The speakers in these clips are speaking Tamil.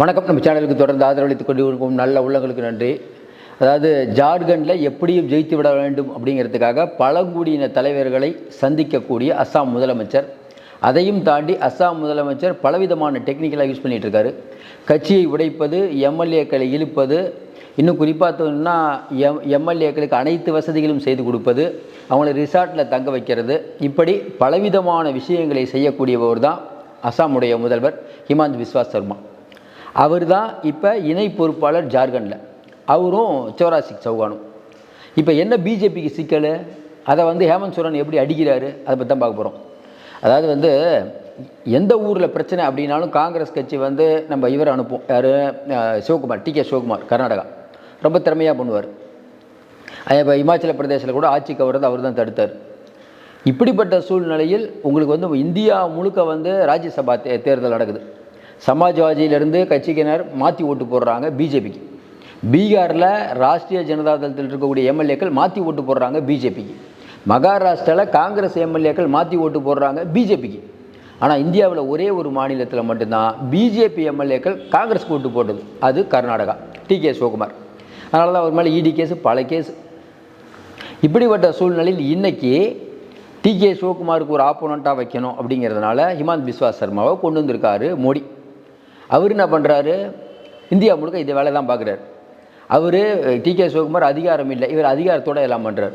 வணக்கம். நம்ம சேனலுக்கு தொடர்ந்து ஆதரவளித்துக் கொண்டிருக்கும் நல்ல உள்ளங்களுக்கு நன்றி. அதாவது ஜார்க்கண்டில் எப்படியும் ஜெயித்து விட வேண்டும் அப்படிங்கிறதுக்காக பழங்குடியின தலைவர்களை சந்திக்கக்கூடிய அஸ்ஸாம் முதலமைச்சர். அதையும் தாண்டி அஸ்ஸாம் முதலமைச்சர் பலவிதமான டெக்னிக்கலாக யூஸ் பண்ணிகிட்ருக்காரு கட்சியை உடைப்பது எம்எல்ஏக்களை இழுப்பது இன்னும் குறிப்பாக எம் எம்எல்ஏக்களுக்கு அனைத்து வசதிகளும் செய்து கொடுப்பது அவங்களை ரிசார்ட்டில் தங்க வைக்கிறது. இப்படி பலவிதமான விஷயங்களை செய்யக்கூடியவர் தான் அஸ்ஸாமுடைய முதல்வர் ஹிமாந்த் விஸ்வாஸ் சர்மா. அவர் தான் இப்போ இணை பொறுப்பாளர் ஜார்க்கண்டில். அவரும் சிவராஜ் சௌகானும் இப்போ என்ன பிஜேபிக்கு சிக்கல்? அதை வந்து ஹேமந்த் சோரன் எப்படி அடிக்கிறாரு? அதை பற்றி தான் பார்க்க போகிறோம் அதாவது வந்து எந்த ஊரில் பிரச்சனை அப்படின்னாலும் காங்கிரஸ் கட்சி வந்து நம்ம இவர் அனுப்புவோம். யார்? Sivakumar D K Sivakumar Karnataka. ரொம்ப திறமையாக பண்ணுவார். இப்போ இமாச்சல பிரதேசத்தில் கூட ஆட்சி கவர்றது அவர் தான் தடுத்தார். இப்படிப்பட்ட சூழ்நிலையில் உங்களுக்கு வந்து இந்தியா முழுக்க வந்து ராஜ்யசபா தே தேர்தல் நடக்குது. சமாஜ்வாதியிலிருந்து கட்சிக்கினர் மாற்றி ஓட்டு போடுறாங்க பிஜேபிக்கு. பீகாரில் ராஷ்ட்ரிய ஜனதா தளத்தில் இருக்கக்கூடிய எம்எல்ஏக்கள் மாற்றி ஓட்டு போடுறாங்க பிஜேபிக்கு. மகாராஷ்டிராவில் காங்கிரஸ் எம்எல்ஏக்கள் மாற்றி ஓட்டு போடுறாங்க பிஜேபிக்கு. ஆனால் இந்தியாவில் ஒரே ஒரு மாநிலத்தில் மட்டும்தான் பிஜேபி எம்எல்ஏக்கள் காங்கிரஸ் ஓட்டு போட்டது. அது கர்நாடகா. டி. கே. சிவகுமார். அதனால தான் அவர் மேலே இடி கேஸு பல கேஸ். இப்படிப்பட்ட சூழ்நிலையில் இன்னைக்கு டி. கே. சிவகுமாருக்கு ஒரு ஆப்போனண்ட்டாக வைக்கணும் அப்படிங்கிறதுனால ஹிமாந்த் பிஸ்வா சர்மாவை கொண்டு வந்திருக்காரு மோடி. அவர் என்ன பண்ணுறாரு இந்தியா முழுக்க இந்த வேலை தான் பார்க்குறாரு. அவர் டி கே சிவகுமார் அதிகாரம் இல்லை. இவர் அதிகாரத்தோடு எல்லாம் பண்ணுறார்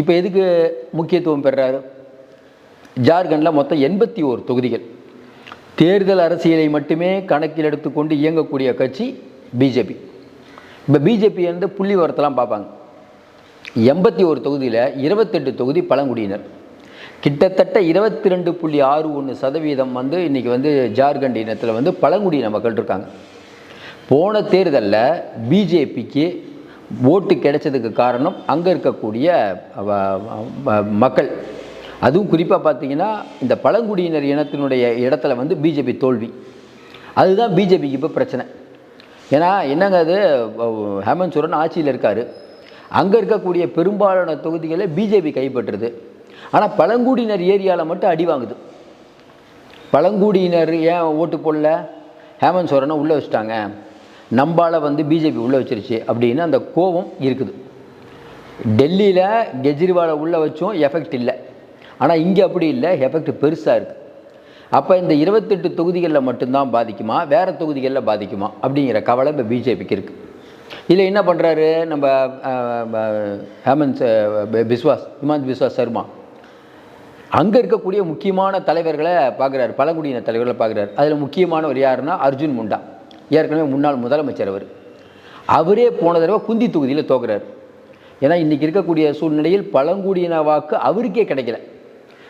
இப்போ எதுக்கு முக்கியத்துவம் பெறுறாரு ஜார்க்கண்டில் மொத்தம் எண்பத்தி ஓரு தொகுதிகள். தேர்தல் அரசியலை மட்டுமே கணக்கில் எடுத்துக்கொண்டு இயங்கக்கூடிய கட்சி பிஜேபி. இப்போ பிஜேபி வந்து புள்ளி வரத்தெல்லாம் பார்ப்பாங்க. எண்பத்தி ஒரு தொகுதியில் இருபத்தெட்டு தொகுதி பழங்குடியினர். கிட்டத்தட்ட இருபத்தி ரெண்டு புள்ளி ஆறு ஒன்று சதவீதம் வந்து இன்றைக்கி வந்து ஜார்க்கண்ட் இனத்தில் வந்து பழங்குடியின மக்கள் இருக்காங்க. போன தேர்தலில் பிஜேபிக்கு ஓட்டு கிடைச்சதுக்கு காரணம் அங்கே இருக்கக்கூடிய மக்கள். அதுவும் குறிப்பாக பார்த்தீங்கன்னா இந்த பழங்குடியினர் இனத்தினுடைய இடத்துல வந்து பிஜேபி தோல்வி. அதுதான் பிஜேபிக்கு இப்போ பிரச்சனை. ஏன்னா என்னங்க அது? ஹேமந்த் சோரன் ஆட்சியில் இருக்கார். அங்கே இருக்கக்கூடிய பெரும்பாலான தொகுதிகளை பிஜேபி கைப்பற்றுது. ஆனால் பழங்குடியினர் ஏரியாவில் மட்டும் அடி வாங்குது. பழங்குடியினர் ஏன் ஓட்டு போடல? ஹேமந்த் சோரனை உள்ளே வச்சுட்டாங்க. நம்பால் வந்து பிஜேபி உள்ளே வச்சிருச்சு அப்படின்னு அந்த கோபம் இருக்குது. டெல்லியில் கெஜ்ரிவாலை உள்ளே வச்சும் எஃபெக்ட் இல்லை. ஆனால் இங்கே அப்படி இல்லை எஃபெக்ட் பெருசாக இருக்குது அப்போ இந்த இருபத்தெட்டு தொகுதிகளில் மட்டும்தான் பாதிக்குமா? வேறு தொகுதிகளில் பாதிக்குமா? அப்படிங்கிற கவலை இப்போ பிஜேபிக்கு இருக்குது இதில் என்ன பண்ணுறாரு நம்ம ஹேமந்த் பிஸ்வாஸ் ஹிமாந்த் பிஸ்வாஸ் சர்மா. அங்கே இருக்கக்கூடிய முக்கியமான தலைவர்களை பார்க்குறாரு. பழங்குடியின தலைவர்களை பார்க்குறாரு. அதில் முக்கியமானவர் யாருன்னா அர்ஜுன் முண்டா. ஏற்கனவே முன்னாள் முதலமைச்சர் அவர். அவரே போன தடவை குந்தி தொகுதியில் தோக்குறாரு. ஏன்னா இன்றைக்கி இருக்கக்கூடிய சூழ்நிலையில் பழங்குடியின வாக்கு அவருக்கே கிடைக்கல.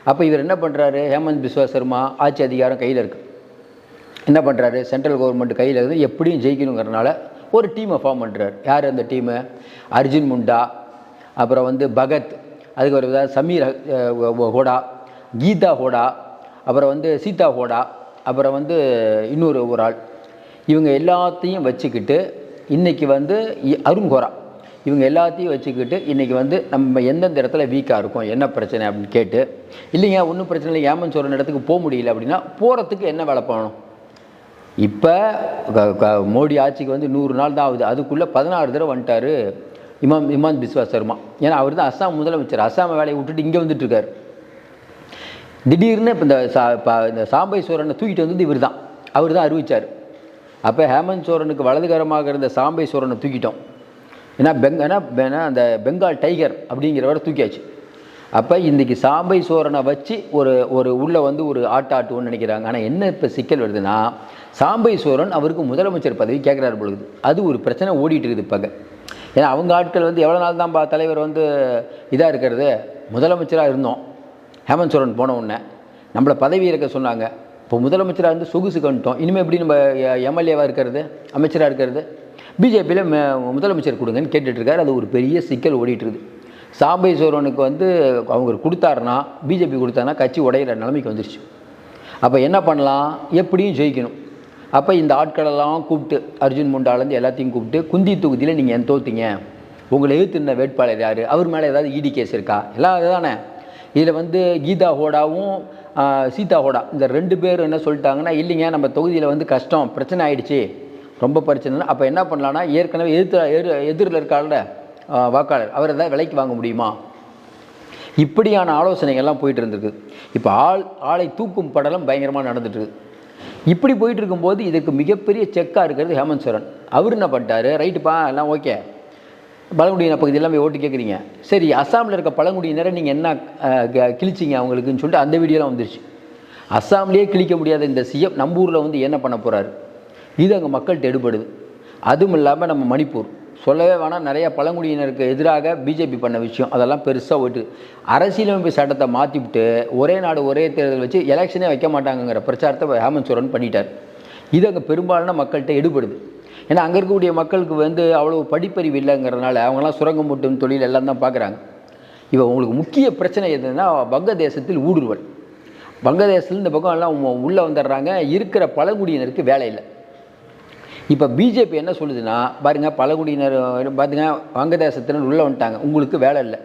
அப்போ இவர் என்ன பண்ணுறாரு ஹேமந்த் பிஸ்வா சர்மா ஆட்சி அதிகாரம் கையில் இருக்கு. என்ன பண்ணுறாரு சென்ட்ரல் கவர்மெண்ட் கையில் இருந்து எப்படியும் ஜெயிக்கணுங்கிறனால ஒரு டீமை ஃபார்ம் பண்ணுறாரு யார் அந்த டீமு? அர்ஜுன் முண்டா அப்புறம் வந்து பகத். அதுக்கு ஒரு சமீர் ஹோடா கீதா ஹோடா அப்புறம் வந்து சீதா ஹோடா அப்புறம் வந்து இன்னொரு ஒரு ஆள். இவங்க எல்லாத்தையும் வச்சுக்கிட்டு இன்றைக்கி வந்து அருங்கோரா இவங்க எல்லாத்தையும் வச்சுக்கிட்டு இன்றைக்கி வந்து நம்ம எந்தெந்த இடத்துல வீக்காக இருக்கும் என்ன பிரச்சனை அப்படின்னு கேட்டு இல்லைங்க ஒன்றும் பிரச்சனை இல்லை ஏமன் சொல்கிற இடத்துக்கு போக முடியல அப்படின்னா போகிறதுக்கு என்ன வேலை பண்ணணும்? இப்போ மோடி ஆட்சிக்கு வந்து நூறு நாள் தான் ஆகுது அதுக்குள்ளே பதினாறு தடவை வந்துட்டார் இமாம் இமான் பிஸ்வா சர்மா. ஏன்னா அவர் தான் அஸ்ஸாம் முதலமைச்சர். அஸ்ஸாம் வேலையை விட்டுட்டு இங்கே வந்துட்டுருக்காரு. திடீர்னு இப்போ இந்த சா இப்போ இந்த சாம்பை சோரனை தூக்கிட்டு வந்தது இவர் தான். அவர் தான் அறிவிச்சார். அப்போ ஹேமந்த் சோரனுக்கு வலதுகரமாக இருந்த சாம்பை சோரனை தூக்கிட்டோம். ஏன்னா பெங் ஏன்னா அந்த பெங்கால் டைகர் அப்படிங்கிறவரை தூக்கியாச்சு. அப்போ இன்றைக்கி சாம்பை சோரனை வச்சு ஒரு ஒரு உள்ளே வந்து ஒரு ஆட்ட ஆட்டுவோன்னு நினைக்கிறாங்க. ஆனால் என்ன இப்போ சிக்கல் வருதுன்னா சாம்பை சோரன் அவருக்கு முதலமைச்சர் பதவி கேட்குறாரு பொழுது. அது ஒரு பிரச்சனை ஓடிட்டு இருக்குது இப்போ ஏன்னா அவங்க ஆட்கள் வந்து எவ்வளோ நாள் தான் பா தலைவர் வந்து இதாக இருக்கிறது? முதலமைச்சராக இருந்தோம். ஹேமந்த் சோரன் போன உடனே. நம்மளை பதவி இருக்க சொன்னாங்க. இப்போ முதலமைச்சராக இருந்து சொகுசு கண்டுட்டோம் இனிமேல் எப்படி நம்ம எம்எல்ஏவாக இருக்கிறது? அமைச்சராக இருக்கிறது? பிஜேபியில் முதலமைச்சர் கொடுங்கன்னு கேட்டுட்ருக்காரு. அது ஒரு பெரிய சிக்கல் ஓடிட்டு இருக்குது சாம்பை சோரனுக்கு வந்து அவங்க கொடுத்தாருன்னா பிஜேபி கொடுத்தாருன்னா கட்சி உடையிற நிலைமைக்கு வந்துருச்சு. அப்போ என்ன பண்ணலாம்? எப்படியும் ஜெயிக்கணும். அப்போ இந்த ஆட்களெல்லாம் கூப்பிட்டு அர்ஜுன் முண்டாலேருந்து எல்லாத்தையும் கூப்பிட்டு குந்தி தொகுதியில் நீங்கள் என் தோத்துங்க. உங்களை எதிர்த்திருந்த வேட்பாளர் யார்? அவர் மேலே ஏதாவது இடி கேஸ் இருக்கா? எல்லாம் அதுதானே இதில் வந்து கீதா ஹோடாவும் சீதா ஹோடா இந்த ரெண்டு பேர் என்ன சொல்லிட்டாங்கன்னா இல்லைங்க நம்ம தொகுதியில் வந்து கஷ்டம் பிரச்சனை ஆகிடுச்சி ரொம்ப பிரச்சனை அப்போ என்ன பண்ணலான்னா ஏற்கனவே எதிர்த்து எதிர் எதிரில் இருக்கால வாக்காளர் அவரை தான் விலைக்கு வாங்க முடியுமா? இப்படியான ஆலோசனைகள்லாம் போயிட்டு இருந்திருக்கு. இப்போ ஆள் ஆளை தூக்கும் படலம் பயங்கரமாக நடந்துட்டு இப்படி போயிட்டு இருக்கும்போது இதுக்கு மிகப்பெரிய செக்காக இருக்கிறது ஹேமந்த் சோரன். அவர் என்ன பண்ணிட்டாரு? ரைட்டுப்பா எல்லாம் ஓகே. பழங்குடியின பகுதியெல்லாம் போய் ஓட்டு கேட்குறீங்க சரி அஸ்ஸாமில் இருக்க பழங்குடியினரை நீங்கள் என்ன க- கிழிச்சிங்க அவங்களுக்குன்னு சொல்லிட்டு அந்த வீடியோலாம் வந்துருச்சு. அஸ்ஸாம்லேயே கிழிக்க முடியாத இந்த சிஎம் நம்ம ஊரில் வந்து என்ன பண்ண போகிறாரு இது அங்கே மக்கள்கிட்ட எடுபடுது. அதுவும் இல்லாமல் நம்ம மணிப்பூர். சொல்லவே வேணாம் நிறைய பழங்குடியினருக்கு எதிராக பிஜேபி பண்ண விஷயம். அதெல்லாம் பெருசாக போயிட்டு அரசியலமைப்பு சட்டத்தை மாற்றிவிட்டு ஒரே நாடு ஒரே தேர்தல் வச்சு எலெக்ஷனே வைக்க மாட்டாங்கங்கிற பிரச்சாரத்தை ஹேமந்த் சோரன் பண்ணிட்டார். இது அங்கே பெரும்பாலான மக்கள்கிட்ட எடுபடுது. ஏன்னா அங்கே இருக்கக்கூடிய மக்களுக்கு வந்து அவ்வளோ படிப்பறிவு இல்லைங்கிறதுனால அவங்கெல்லாம் சுரங்கம் மூட்டும் தொழில் எல்லாம் தான் பார்க்குறாங்க இப்போ உங்களுக்கு முக்கிய பிரச்சனை எதுன்னா வங்கதேசத்தில் ஊடுருவல். வங்கதேசத்தில் இந்த பக்கம் எல்லாம் உள்ளே வந்துடுறாங்க. இருக்கிற பழங்குடியினருக்கு வேலை இல்லை. இப்போ பிஜேபி என்ன சொல்லுதுன்னா பாருங்கள் பழங்குடியினர் பார்த்துங்க வங்கதேசத்தினர் உள்ளே வந்துட்டாங்க. உங்களுக்கு வேலை இல்லை.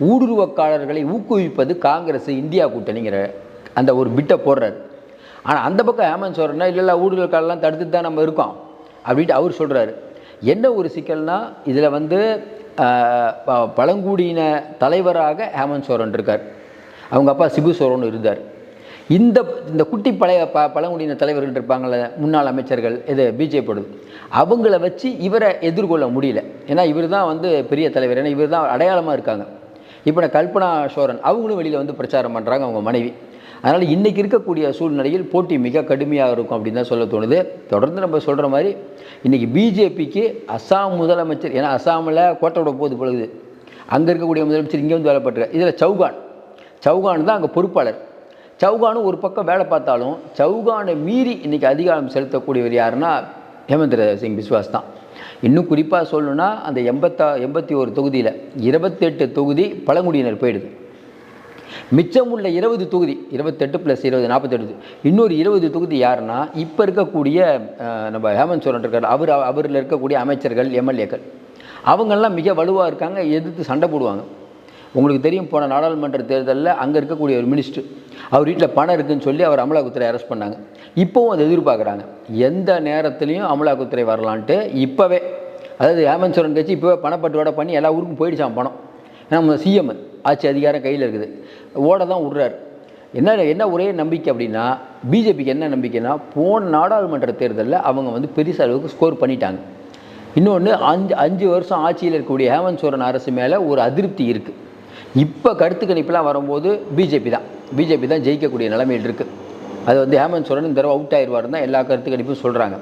ஊடுருவக்காரர்களை ஊக்குவிப்பது காங்கிரஸ் இந்தியா கூட்டணிங்கிற அந்த ஒரு பிட்டை போடுறாரு. ஆனால் அந்த பக்கம் ஹேமந்த் சோரன்னா இல்லை இல்லை ஊடுருவக்காரெல்லாம் தடுத்து தான் நம்ம இருக்கோம். அப்படின்ட்டு அவர் சொல்கிறாரு என்ன ஒரு சிக்கல்னால் இதில் வந்து ப- பழங்குடியின தலைவராக ஹேமந்த் சோரன் இருக்கார். அவங்க அப்பா சிபு சோரன் இருந்தார். இந்த இந்த குட்டி பழைய ப பழங்குடியின தலைவர்கள் இருப்பாங்கள முன்னாள் அமைச்சர்கள் இது பிஜேபியோடு அவங்கள வச்சு இவரை எதிர்கொள்ள முடியல. ஏன்னா இவர் தான் வந்து பெரிய தலைவர். ஏன்னா இவர் தான் அடையாளமாக இருக்காங்க. இப்போ நான் கல்பனா சோரன் அவங்களும் வெளியில் வந்து பிரச்சாரம் பண்ணுறாங்க அவங்க மனைவி. அதனால் இன்றைக்கி இருக்கக்கூடிய சூழ்நிலையில் போட்டி மிக கடுமையாக இருக்கும் அப்படின்னு தான் சொல்ல தோணுது. தொடர்ந்து நம்ம சொல்கிற மாதிரி இன்றைக்கி பிஜேபிக்கு அஸ்ஸாம் முதலமைச்சர் ஏன்னா அஸ்ஸாமில் கோட்டை விட போகுது பொழுது அங்கே இருக்கக்கூடிய முதலமைச்சர் இங்கே வந்து வேலை இதில் சௌகான். சௌகான் தான் அங்கே பொறுப்பாளர். சௌகானும் ஒரு பக்கம் வேலை பார்த்தாலும் சௌகானை மீறி இன்றைக்கி அதிகாரம் செலுத்தக்கூடியவர் யாருன்னா ஹேமந்த் சிங் பிஸ்வாஸ் தான். இன்னும் குறிப்பாக சொல்லணும்னா அந்த எண்பத்தா எண்பத்தி ஒரு தொகுதியில் இருபத்தெட்டு தொகுதி பழங்குடியினர் போயிடுது. மிச்சமுள்ள இருபது தொகுதி இருபத்தெட்டு ப்ளஸ் இருபது நாற்பத்தெட்டு இன்னொரு இருபது தொகுதி யாருன்னா இப்போ இருக்கக்கூடிய நம்ம ஹேமந்த் சோரன் இருக்கார். அவர் அவரில் இருக்கக்கூடிய அமைச்சர்கள் எம்எல்ஏக்கள். அவங்கெல்லாம் மிக வலுவாக இருக்காங்க எதிர்த்து சண்டை போடுவாங்க. உங்களுக்கு தெரியும் போன நாடாளுமன்ற தேர்தலில் அங்கே இருக்கக்கூடிய ஒரு மினிஸ்டர் அவர் வீட்டில் பணம் இருக்குதுன்னு சொல்லி அவர் அமலாக்கத்துறை அரெஸ்ட் பண்ணாங்க. இப்போவும் அதை எதிர்பார்க்குறாங்க. எந்த நேரத்துலையும் அமலாக்கத்துறை வரலான்ட்டு இப்போவே அதாவது ஹேமந்த் சோரன் கட்சி இப்போவே பணப்பட்டுவாடை பண்ணி எல்லா ஊருக்கும் போயிடுச்சான் பணம். ஏன்னா நம்ம சிஎம் ஆட்சி அதிகாரம் கையில் இருக்குது. ஓட தான் விட்றாரு. என்ன என்ன ஒரே நம்பிக்கை அப்படின்னா பிஜேபிக்கு என்ன நம்பிக்கைன்னா போன நாடாளுமன்ற தேர்தலில் அவங்க வந்து பெரிய அளவுக்கு ஸ்கோர் பண்ணிட்டாங்க. இன்னொன்று அஞ்சு அஞ்சு வருஷம் ஆட்சியில் இருக்கக்கூடிய ஹேமந்த் சோரன் அரசு மேலே ஒரு அதிருப்தி இருக்குது இப்போ கருத்து கணிப்புலாம் வரும்போது பிஜேபி தான். பிஜேபி தான் ஜெயிக்கக்கூடிய நிலைமையில் இருக்குது அது வந்து ஹேமந்த் சோரன் இந்த தடவை அவுட் ஆயிடுவார் தான் எல்லா கருத்து கணிப்பும் சொல்கிறாங்க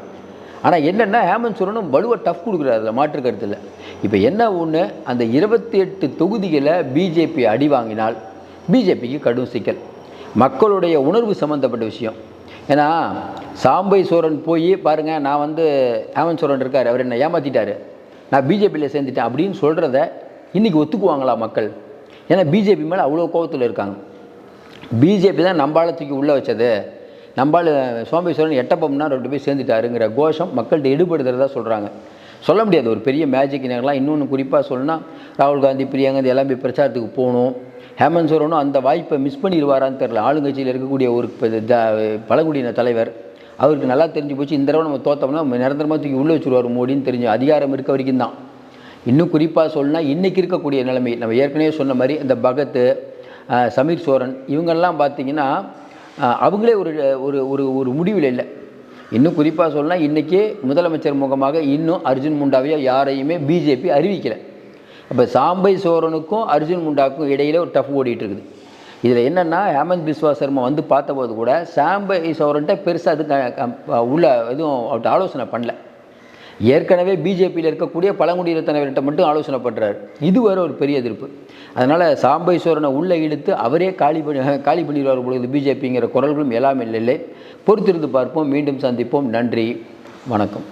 ஆனால் என்னென்னா ஹேமந்த் சோரனும் வலுவாக டஃப் கொடுக்குறாரு அதில் மாற்று கருத்தில் இப்போ என்ன ஒன்று அந்த இருபத்தி எட்டு தொகுதிகளை பிஜேபி அடி வாங்கினால் பிஜேபிக்கு கடும் சிக்கல். மக்களுடைய உணர்வு சம்மந்தப்பட்ட விஷயம். ஏன்னா சாம்பை சோரன் போய் பாருங்கள் நான் வந்து ஹேமந்த் சோரன் இருக்கார் அவர் என்னை ஏமாற்றிட்டார் நான் பிஜேபியில் சேர்ந்துட்டேன் அப்படின்னு சொல்கிறத இன்றைக்கி ஒத்துக்குவாங்களா மக்கள்? ஏன்னா பிஜேபி மேலே அவ்வளோ கோபத்தில் இருக்காங்க. பிஜேபி தான் நம்பால தூக்கி உள்ளே வச்சது. நம்பால் சோமேஸ்வரன் எட்டப்பம்னா ரெண்டு பேர் சேர்ந்துட்டாருங்கிற கோஷம் மக்கள்கிட்ட ஈடுபடுத்துறதா சொல்கிறாங்க சொல்ல முடியாது. ஒரு பெரிய மேஜிக் நேரம்லாம் இன்னொன்று குறிப்பாக சொல்லணும்னா ராகுல் காந்தி பிரியங்கா காந்தி எல்லாம் போய் பிரச்சாரத்துக்கு போகணும். ஹேமந்த் சோரனும் அந்த வாய்ப்பை மிஸ் பண்ணிடுவாரான்னு தெரில ஆளுங்கட்சியில் இருக்கக்கூடிய ஒரு த- பழங்குடியின தலைவர் அவருக்கு நல்லா தெரிஞ்சு போச்சு. இந்த தடவை நம்ம தோத்தோம்னா நம்ம நிரந்தரமாக தூக்கி உள்ளே வச்சுருவார் மோடின்னு தெரிஞ்சு அதிகாரம் இருக்க வரைக்கும் தான். இன்னும் குறிப்பாக சொல்லணும்னா இன்றைக்கி இருக்கக்கூடிய நிலைமை. நம்ம ஏற்கனவே சொன்ன மாதிரி இந்த பகத்து சமீர் சோரன் இவங்கெல்லாம் பார்த்திங்கன்னா அவங்களே ஒரு ஒரு ஒரு ஒரு முடிவில் இல்லை. இன்னும் குறிப்பாக சொல்லலாம் இன்றைக்கி முதலமைச்சர் முகமாக இன்னும் அர்ஜுன் முண்டாவையோ யாரையுமே பிஜேபி அறிவிக்கலை. அப்போ சாம்பை சோரனுக்கும் அர்ஜுன் முண்டாவுக்கும் இடையில ஒரு டஃப் ஓடிட்டு இருக்குது இதில் என்னென்னா ஹேமந்த் பிஸ்வா சர்மா வந்து பார்த்தபோது கூட சாம்பை சோரன்ட்ட பெருசாக அது க- உள்ள எதுவும் அவர்கிட்ட ஆலோசனை பண்ணல. ஏற்கனவே பிஜேபியில் இருக்கக்கூடிய பழங்குடியினர் தலைவர்கிட்ட மட்டும் ஆலோசனை பண்ணுறாரு இது வேறு ஒரு பெரிய எதிர்ப்பு. அதனால் சாம்பைஸ்வரனை உள்ளே இழுத்து அவரே காலி பண்ணி காலி பண்ணிடுவார் பொழுது பிஜேபிங்கிற குரல்களும் எல்லாமே இல்லை. பொறுத்திருந்து பார்ப்போம். மீண்டும் சந்திப்போம். நன்றி. வணக்கம்.